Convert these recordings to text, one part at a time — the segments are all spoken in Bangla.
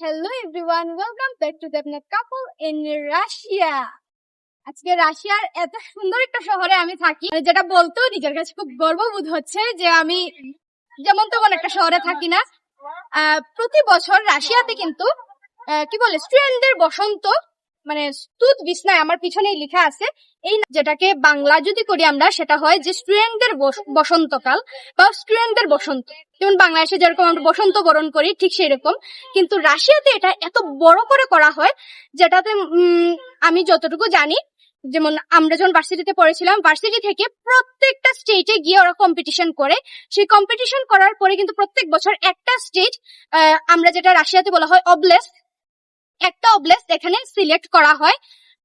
Hello everyone welcome back to Debnath couple in Russia আজকে রাশিয়ার এত সুন্দর একটা শহরে আমি থাকি। মানে যেটা বলতেও নিজের কাছে খুব গর্ববোধ হচ্ছে যে আমি যেমন তেমন একটা শহরে থাকি না। প্রতি বছর রাশিয়াতে কিন্তু কি বলে স্টুডেন্টদের বসন্ত মানে স্তুত বিস্ময় আমার পিছনেই লেখা আছে, এই যেটাকে বাংলা যদি করি আমরা, সেটা হয় যে স্টুডেন্টদের বসন্তকাল বা স্টুডেন্টদের বসন্ত। যেমন বাংলাদেশে যেরকম আমরা বসন্ত বরণ করি, ঠিক সেই রকম কিন্তু রাশিয়াতে এটা এত বড় করে করা হয়, যেটাতে আমি যতটুকু জানি, যেমন আমরা যখন ভার্সিটিতে পড়েছিলাম ভার্সিটি থেকে প্রত্যেকটা স্টেটে গিয়ে ওরা কম্পিটিশন করে। সেই কম্পিটিশন করার পরে কিন্তু প্রত্যেক বছর একটা স্টেট আমরা যেটা রাশিয়াতে বলা হয় অবলেস একটা অবলেস্ট এখানে সিলেক্ট করা হয়।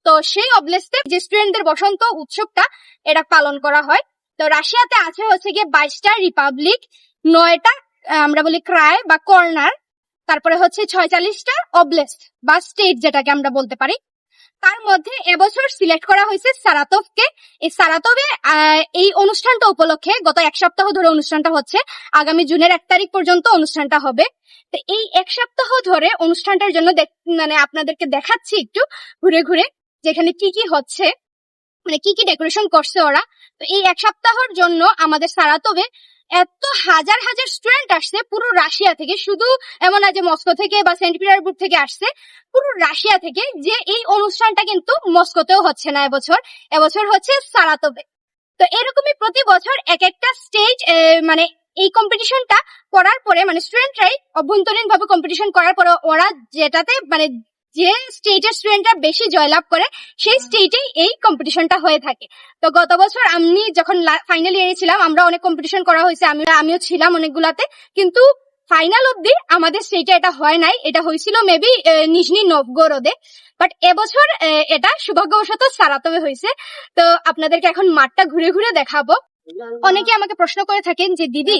তো সেই অবলেস্টে যে স্টুডেন্টদের বসন্ত উৎসবটা, এটা পালন করা হয়। তো রাশিয়াতে আছে হচ্ছে গিয়ে বাইশটা রিপাবলিক নয়টা আমরা বলি ক্রায় বা কর্নার তারপরে হচ্ছে ছয়চাল্লিশটা অবলেস্ট বা স্টেট যেটাকে আমরা বলতে পারি। তার মধ্যে এবছর সিলেক্ট করা হয়েছে সারাতভকে এই সারাতভে আহ, এই অনুষ্ঠানটা উপলক্ষে গত এক সপ্তাহ ধরে অনুষ্ঠানটা হচ্ছে। আগামী জুনের এক তারিখ পর্যন্ত অনুষ্ঠানটা হবে। তো এই এক সপ্তাহ ধরে অনুষ্ঠানটার জন্য মানে আপনাদেরকে দেখাচ্ছি একটু ঘুরে ঘুরে যেখানে কি কি হচ্ছে মানে কি কি ডেকোরেশন করছে ওরা। তো এই এক সপ্তাহের জন্য আমাদের সারাতবে এত হাজার হাজার স্টুডেন্ট আসছে পুরো রাশিয়া থেকে, শুধু এমন না যে মস্কো থেকে বা সেন্ট পিটারবুর্গ থেকে আসছে, পুরো রাশিয়া থেকে, যে এই অনুষ্ঠানটা কিন্তু মস্কোতেও হচ্ছে না এবছর। এবছর হচ্ছে সারাতবে তো এরকমই প্রতি বছর এক একটা স্টেজ মানে এই কম্পিটিশনটা করার পরে মানে স্টুডেন্টরাই অভ্যন্তরীণ ভাবে কম্পিটিশন করার পরে ওরা যেটাতে মানে যে স্টেটের স্টুডেন্টরা বেশি জয়লাভ করে, সেই স্টেটেই এই কম্পিটিশনটা হয়ে থাকে। তো গত বছর আমি যখন ফাইনাল ইয়ারে ছিলাম, আমরা অনেক কম্পিটিশন করা হয়েছে, আমি, আমিও ছিলাম অনেকগুলাতে, কিন্তু ফাইনাল অব্দি আমাদের স্টেটে এটা হয় নাই। এটা হয়েছিল মেবি নিজনি নবগরদে। বাট এবছর এটা সৌভাগ্যবশত সারাতবে হয়েছে। তো আপনাদেরকে এখন মাঠটা ঘুরে ঘুরে দেখাবো। অনেকে আমাকে প্রশ্ন করে থাকেন যে, দিদি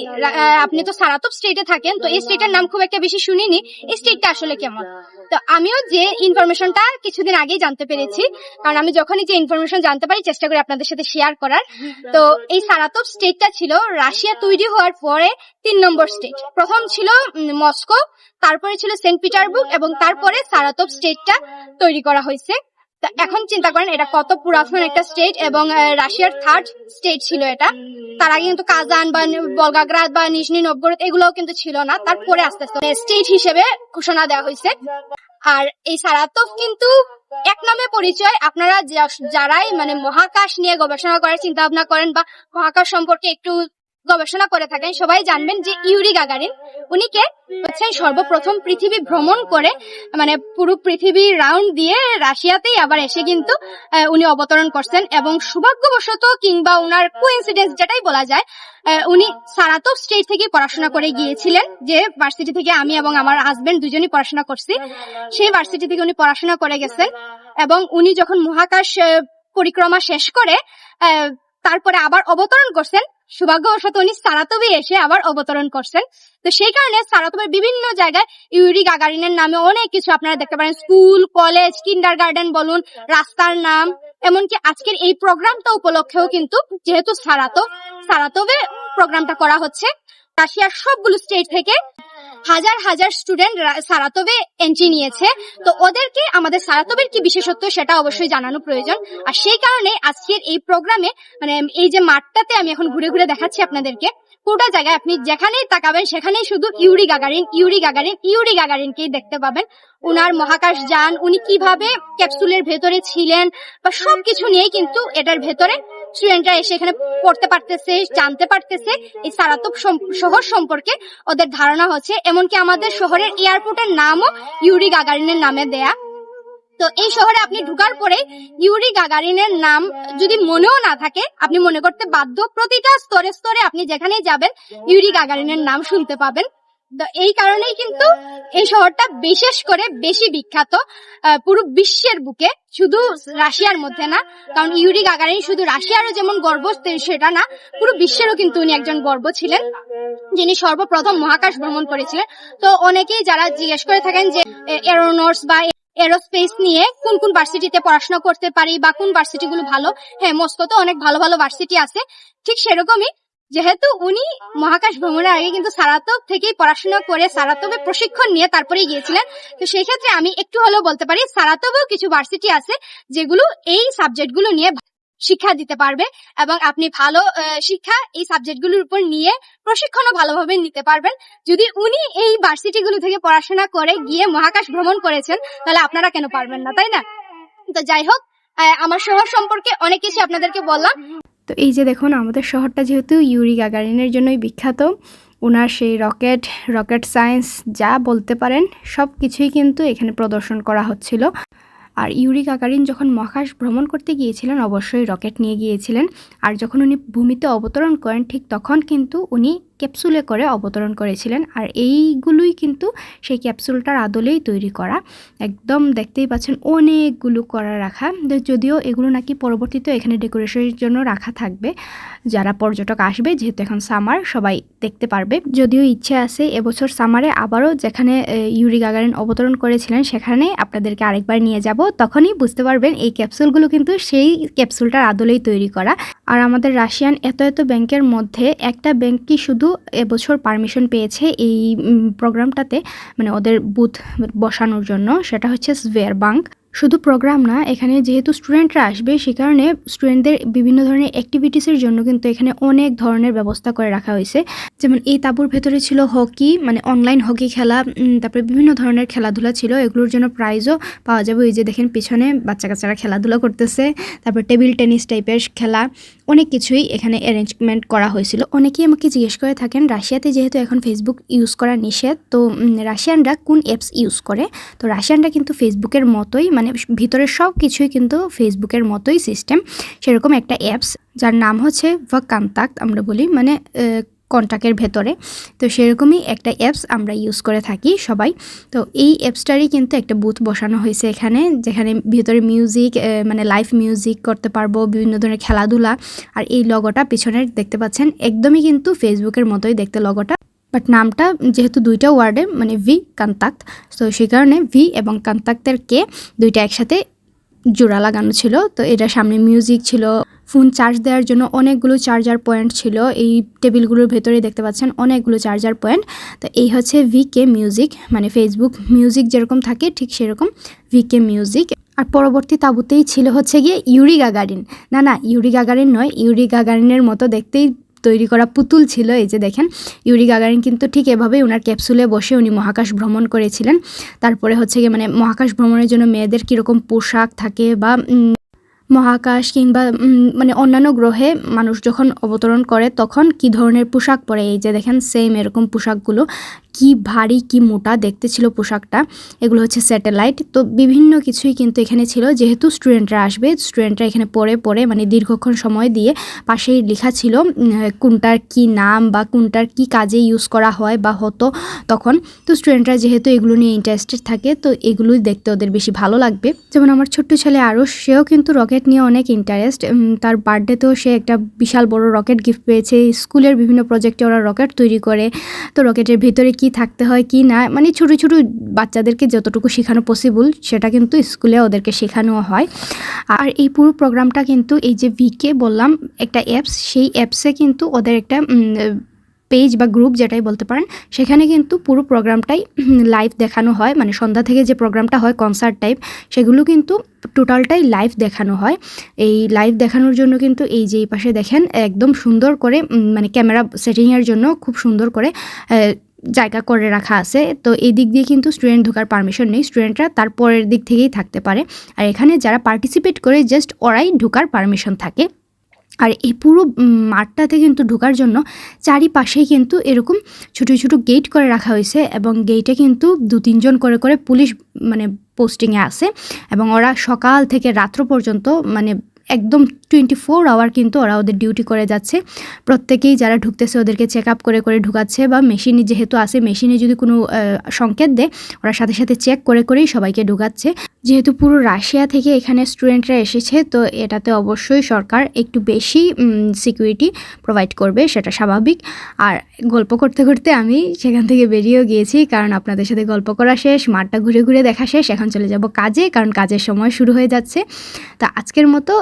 আপনি তো সারাতপ স্টেটে থাকেন, তো এই স্টেটের নাম খুব একটা বেশি শুনিনি। এই স্টেটটা আসলে কেমন? তো আমিও যে ইনফরমেশনটা কিছুদিন আগেই জানতে পেরেছি, কারণ আমি যখনই যে ইনফরমেশন জানতে পারি, চেষ্টা করি আপনাদের সাথে শেয়ার করার। তো এই সারাতপ স্টেটটা ছিল রাশিয়া তৈরি হওয়ার পরে তিন নম্বর স্টেট প্রথম ছিল মস্কো, তারপরে ছিল সেন্ট পিটারবুর্গ এবং তারপরে সারাতপ স্টেটটা তৈরি করা হয়েছে। এখন চিন্তা করেন, এটা কত পুরাতন একটা স্টেট এবং রাশিয়ার থার্ড স্টেট ছিল এটা। তার আগে কিন্তু কাজান বা বলগাগ্রাদ বা নিজনি নবগরদ এগুলোও কিন্তু ছিল না। তারপরে আস্তে আস্তে স্টেট হিসেবে ঘোষণা দেওয়া হয়েছে। আর এই সারাতভ কিন্তু এক নামে পরিচয়। আপনারা যারাই মানে মহাকাশ নিয়ে গবেষণা করার চিন্তা ভাবনা করেন বা মহাকাশ সম্পর্কে একটু গবেষণা করে থাকেন, সবাই জানবেন যে ইউরি গাগারিন, উনি কে? হচ্ছেন সর্বপ্রথম পৃথিবী ভ্রমণ করে মানে পুরো পৃথিবী রাউন্ড দিয়ে রাশিয়াতেই আবার এসে কিন্তু উনি অবতরণ করছেন এবং সৌভাগ্যবশত কিংবা উনার কোইন্সিডেন্স যেটাই বলা যায় উনি সারাতভ স্টেট থেকে পড়াশোনা করে গিয়েছিলেন, যে ভার্সিটি থেকে আমি এবং আমার হাজবেন্ড দুজনই পড়াশোনা করছি। সেই ভার্সিটি থেকে উনি পড়াশোনা করে গেছেন এবং উনি যখন মহাকাশ পরিক্রমা শেষ করে তারপরে আবার অবতরণ করছেন সৌভাগ্যবশত উনি সারাতবে এসে আবার অবতরণ করছেন। তো সেই কারণে সারাতবের বিভিন্ন জায়গায় ইউরি গাগারিনের নামে অনেক কিছু আপনারা দেখতে পারেন। স্কুল, কলেজ কিন্ডার গার্ডেন বলুন, রাস্তার নাম, এমনকি আজকের এই প্রোগ্রামটা উপলক্ষেও কিন্তু যেহেতু সারাতব সারাতবে প্রোগ্রামটা করা হচ্ছে রাশিয়ার সবগুলো স্টেট থেকে হাজার হাজার স্টুডেন্ট সারাতবে এন্ট্রি নিয়েছে। তো ওদেরকে আমাদের সারাতবের কি বিশেষত্ব সেটা অবশ্যই জানানো প্রয়োজন। আর সেই কারণে আজকের এই প্রোগ্রামে মানে এই যে মাঠটাতে আমি এখন ঘুরে ঘুরে দেখাচ্ছি আপনাদেরকে, পুরোটা জায়গায় আপনি যেখানেই তাকাবেন, সেখানেই শুধু Yuri Gagarin Yuri Gagarin, Yuri গাগারিনকেই দেখতে পাবেন। উনার মহাকাশ যান, উনি কীভাবে ক্যাপসুলের ভেতরে ছিলেন, বা সবকিছু নিয়েই কিন্তু এটার ভেতরে স্টুডেন্টরা এসে এখানে পড়তে পারতেছে, জানতে পারতেছে। এই সারাতপ শহর সম্পর্কে ওদের ধারণা হচ্ছে, এমনকি আমাদের শহরের এয়ারপোর্টের নামও ইউরি গাগারিনের নামে দেয়া। তো এই শহরে আপনি ঢুকার পরে ইউরি গাগারিনের নাম যদি মনেও না থাকে, আপনি মনে করতে বাধ্য প্রতিটা স্তরে স্তরে আপনি যেখানেই যাবেন, ইউরি গাগারিনের নাম শুনতে পাবেন। এই কারণেই কিন্তু এই শহরটা বিশেষ করে বেশি বিখ্যাত পুরো বিশ্বের বুকে। শুধু রাশিয়ার মধ্যে না, কারণ ইউরি গাগারিন শুধু রাশিয়ারও যেমন গর্ব সেটা না, পুরো বিশ্বেরও কিন্তু উনি একজন গর্ব ছিলেন, যিনি সর্বপ্রথম মহাকাশ ভ্রমণ করেছিলেন। তো অনেকেই যারা জিজ্ঞেস করে থাকেন যে এরোনটস বা এরোস্পেস নিয়ে কোন কোন ভার্সিটিতে পড়াশোনা করতে পারি বা কোন ভার্সিটি গুলো ভালো? হ্যাঁ মস্কোতে অনেক ভালো ভালো ভার্সিটি আছে। ঠিক সেরকমই যেহেতু উনি মহাকাশ ভ্রমণের আগে কিন্তু সারাতপ থেকেই পড়াশোনা করে সারাতপে প্রশিক্ষণ নিয়ে তারপরেই গিয়েছিলেন। তো সেই ক্ষেত্রে আমি একটু হলেও বলতে পারি, সারাতপেও কিছু ভার্সিটি আছে যেগুলো এই সাবজেক্টগুলো নিয়ে শিক্ষা দিতে পারবে এবং আপনি ভালো শিক্ষা এই সাবজেক্টগুলোর উপর নিয়ে প্রশিক্ষণও ভালোভাবে নিতে পারবেন। যদি উনি এই ভার্সিটিগুলো থেকে পড়াশোনা করে গিয়ে মহাকাশ ভ্রমণ করেছেন, তাহলে আপনারা কেন পারবেন না, তাই না? তো যাই হোক আমার শহর সম্পর্কে অনেক কিছু আপনাদেরকে বললাম। তো এই যে দেখুন, আমাদের শহরটা যেহেতু ইউরি গাগারিনের জন্যই বিখ্যাত, ওনার সেই রকেট রকেট সায়েন্স যা বলতে পারেন, সব কিছুই কিন্তু এখানে প্রদর্শন করা হচ্ছিল। আর ইউরি গাগারিন যখন মহাকাশ ভ্রমণ করতে গিয়েছিলেন, অবশ্যই রকেট নিয়ে গিয়েছিলেন। আর যখন উনি ভূমিতে অবতরণ করেন, ঠিক তখন কিন্তু উনি ক্যাপসুলে করে অবতরণ করেছিলেন। আর এইগুলোই কিন্তু সেই ক্যাপসুলটার আদলেই তৈরি করা। একদম দেখতেই পাচ্ছেন অনেকগুলো করা রাখা। যদিও এগুলো নাকি পরবর্তীতে এখানে ডেকোরেশনের জন্য রাখা থাকবে। যারা পর্যটক আসবে, যেহেতু এখন সামার সবাই দেখতে পারবে। যদিও ইচ্ছে আছে এবছর সামারে আবারও যেখানে ইউরি গাগারিন অবতরণ করেছিলেন, সেখানে আপনাদেরকে আরেকবার নিয়ে যাব। তখনই বুঝতে পারবেন এই ক্যাপসুলগুলো কিন্তু সেই ক্যাপসুলটার আদলেই তৈরি করা। আর আমাদের রাশিয়ান এত এত ব্যাংকের মধ্যে একটা ব্যাংক কি শুধু এবছর পারমিশন পেয়েছে এই প্রোগ্রামটাতে মানে ওদের বুথ বসানোর জন্য, সেটা হচ্ছে স্ভেয়ার বাঙ্ক শুধু প্রোগ্রাম না, এখানে যেহেতু স্টুডেন্টরা আসবে, সে কারণে স্টুডেন্টদের বিভিন্ন ধরনের অ্যাক্টিভিটিসের জন্য কিন্তু এখানে অনেক ধরনের ব্যবস্থা করে রাখা হয়েছে। যেমন এই তাঁবুর ভেতরে ছিল হকি মানে অনলাইন হকি খেলা তারপরে বিভিন্ন ধরনের খেলাধুলা ছিল, এগুলোর জন্য প্রাইজও পাওয়া যাবে। ওই যে দেখেন, পিছনে বাচ্চা কাচ্চারা খেলাধুলা করতেছে, তারপর টেবিল টেনিস টাইপের খেলা অনেক কিছুই এখানে অ্যারেঞ্জমেন্ট করা হয়েছিল। অনেকেই আমাকে জিজ্ঞেস করে থাকেন, রাশিয়াতে যেহেতু এখন ফেসবুক ইউজ করা নিষেধ, তো রাশিয়ানরা কোন অ্যাপস ইউজ করে? তো রাশিয়ানরা কিন্তু ফেসবুকের মতোই মানে ভিতরের সব কিছুই কিন্তু ফেসবুকের মতোই সিস্টেম সেরকম একটা অ্যাপস যার নাম হচ্ছে ভা কান্তাক্ট আমরা বলি। মানে কন্ট্যাক্টের ভেতরে। তো সেরকমই একটা অ্যাপস আমরা ইউজ করে থাকি সবাই। তো এই অ্যাপসটারই কিন্তু একটা বুথ বসানো হয়েছে এখানে, যেখানে ভেতরে মিউজিক মানে লাইভ মিউজিক করতে পারব, বিভিন্ন ধরনের খেলাধুলা। আর এই লগোটা পিছনের দেখতে পাচ্ছেন, একদমই কিন্তু ফেসবুকের মতোই দেখতে লগোটা বাট নামটা যেহেতু দুইটা ওয়ার্ডে মানে ভি কান্তাক্ত তো সেই কারণে ভি এবং কান্তাক্তের কে দুইটা একসাথে জোড়া লাগানো ছিল। তো এটা সামনে মিউজিক ছিল। ফোন চার্জ দেওয়ার জন্য অনেকগুলো চার্জার পয়েন্ট ছিল। এই টেবিলগুলোর ভেতরে দেখতে পাচ্ছেন অনেকগুলো চার্জার পয়েন্ট। তো এই হচ্ছে ভি কে মিউজিক মানে ফেসবুক মিউজিক যেরকম থাকে ঠিক সেরকম ভি কে মিউজিক আর পরবর্তী তাবুতেই ছিল হচ্ছে গিয়ে ইউরি গাগারিন না না ইউরি গাগারিন নয় ইউরি গাগারিনের মতো দেখতেই তৈরি করা পুতুল ছিল এই যে দেখেন। ইউরি গাগারিন কিন্তু ঠিক এভাবেই ওনার ক্যাপসুলে বসে উনি মহাকাশ ভ্রমণ করেছিলেন। তারপরে হচ্ছে গিয়ে মানে মহাকাশ ভ্রমণের জন্য মেয়েদের কীরকম পোশাক থাকে বা মহাকাশ কিংবা মানে অন্যান্য গ্রহে মানুষ যখন অবতরণ করে, তখন কি ধরনের পোশাক পরে? এই যে দেখেন সেম এরকম পোশাকগুলো। কি ভারী, কি মোটা দেখতে ছিল পোশাকটা। এগুলো হচ্ছে স্যাটেলাইট। তো বিভিন্ন কিছুই কিন্তু এখানে ছিল। যেহেতু স্টুডেন্টরা আসবে, স্টুডেন্টরা এখানে পড়ে পড়ে মানে দীর্ঘক্ষণ সময় দিয়ে পাশেই লেখা ছিল কোনটার কি নাম বা কোনটার কি কাজে ইউজ করা হয় বা হতো তখন। তো স্টুডেন্টরা যেহেতু এগুলো নিয়ে ইন্টারেস্টেড থাকে, তো এগুলোই দেখতে ওদের বেশি ভালো লাগবে। যেমন আমার ছোট্ট ছেলে আরও সেও কিন্তু রকেট নিয়ে অনেক ইন্টারেস্ট তার বার্থডেতেও সে একটা বিশাল বড় রকেট গিফট পেয়েছে। স্কুলের বিভিন্ন প্রজেক্টে ওরা রকেট তৈরি করে। তো রকেটের ভিতরে কি থাকতে হয়, কি না মানে ছোটো ছোটো বাচ্চাদেরকে যতটুকু শেখানো পসিবল সেটা কিন্তু স্কুলে ওদেরকে শেখানো হয়। আর এই পুরো প্রোগ্রামটা কিন্তু এই যে ভিকে বললাম, একটা অ্যাপস সেই অ্যাপসে কিন্তু ওদের একটা পেজ বা গ্রুপ যেটাই বলতে পারেন, সেখানে কিন্তু পুরো প্রোগ্রামটাই লাইভ দেখানো হয়। মানে সন্ধ্যা থেকে যে প্রোগ্রামটা হয় কনসার্ট টাইপ সেগুলো কিন্তু টোটালটাই লাইভ দেখানো হয়। এই লাইভ দেখানোর জন্য কিন্তু এই যে এই পাশে দেখেন, একদম সুন্দর করে মানে ক্যামেরা সেটিংয়ের জন্য খুব সুন্দর করে জায়গা করে রাখা আছে। তো এই দিক দিয়ে কিন্তু স্টুডেন্ট ঢোকার পারমিশন নেই। স্টুডেন্টরা তার পরের দিক থেকেই থাকতে পারে। আর এখানে যারা পার্টিসিপেট করে জাস্ট ওরাই ঢোকার পারমিশন থাকে। আর এই পুরো মাঠটাতে কিন্তু ঢোকার জন্য চারিপাশেই কিন্তু এরকম ছোটো ছোটো গেট করে রাখা হয়েছে এবং গেটে কিন্তু দু তিনজন করে করে পুলিশ মানে পোস্টিংয়ে আছে। এবং ওরা সকাল থেকে রাত্র পর্যন্ত মানে একদম টোয়েন্টি ফোর আওয়ার কিন্তু ওরা ওদের ডিউটি করে যাচ্ছে। প্রত্যেকেই যারা ঢুকতেছে ওদেরকে চেক আপ করে করে ঢুকাচ্ছে বা মেশিনে যেহেতু আছে মেশিনে যদি কোনো সংকেত দেয়, ওরা সাথে সাথে চেক করে, করেই সবাইকে ঢুকাচ্ছে। যেহেতু পুরো রাশিয়া থেকে এখানে স্টুডেন্টরা এসেছে, তো এটাতে অবশ্যই সরকার একটু বেশি সিকিউরিটি প্রোভাইড করবে, সেটা স্বাভাবিক। আর গল্প করতে করতে আমি সেখান থেকে বেরিয়েও গিয়েছি, কারণ আপনাদের সাথে গল্প করা শেষ, মাঠটা ঘুরে ঘুরে দেখা শেষ, এখন চলে যাব কাজে, কারণ কাজের সময় শুরু হয়ে যাচ্ছে। তা আজকের মতো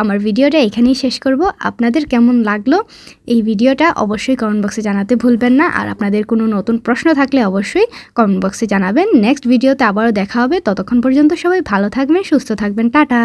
আমার ভিডিওটা এখানেই শেষ করব। আপনাদের কেমন লাগল এই ভিডিওটা অবশ্যই কমেন্ট বক্সে জানাতে ভুলবেন না। আর আপনাদের কোনো নতুন প্রশ্ন থাকলে অবশ্যই কমেন্ট বক্সে জানাবেন। নেক্সট ভিডিওতে আবারও দেখা হবে। ততক্ষণ পর্যন্ত সবাই ভালো থাকবেন, সুস্থ থাকবেন। টাটা!